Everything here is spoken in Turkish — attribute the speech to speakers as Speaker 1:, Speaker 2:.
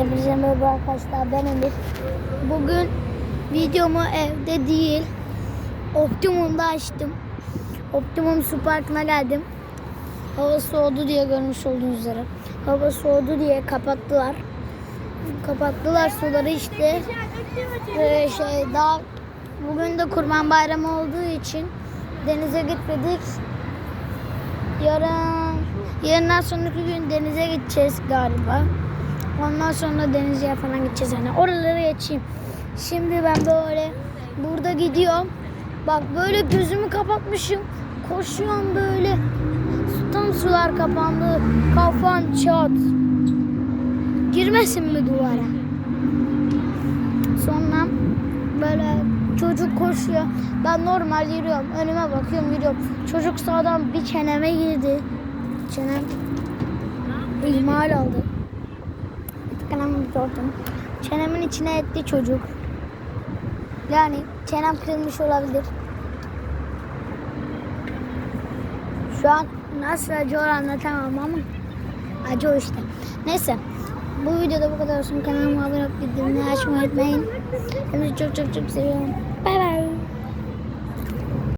Speaker 1: Hepinize merhaba arkadaşlar ben Emir. Bugün videomu evde değil Optimum'da açtım. Optimum Su Parkı'na geldim. Hava soğudu diye görmüş olduğunuz üzere. Hava soğudu diye kapattılar. Kapattılar suları işte. Ve şey daha bugün de Kurban Bayramı olduğu için denize gitmedik. Yarın yarından sonraki gün denize gideceğiz galiba. Ondan sonra denize falan gideceğiz yani. Oralara geçeyim. Şimdi ben böyle burada gidiyorum. Bak böyle gözümü kapatmışım. Koşuyorum böyle. Tam sular kapandı. Kafam çat. Girmesin mi duvara? Sonra böyle çocuk koşuyor. Ben normal yürüyorum. Önüme bakıyorum yürüyorum. Çocuk sağdan bir çeneme girdi. Çenem ihmal aldı. Kanamı gördüm. Çenemin içine etti çocuk. Yani çenem kırılmış olabilir. Şu an nasıl acı o anlatamam ama acı o işte. Neyse. Bu videoda bu kadar olsun. Kanalıma abone olup bildirimleri açmayı unutmayın. Hepinizi çok çok çok seviyorum. Bay bay.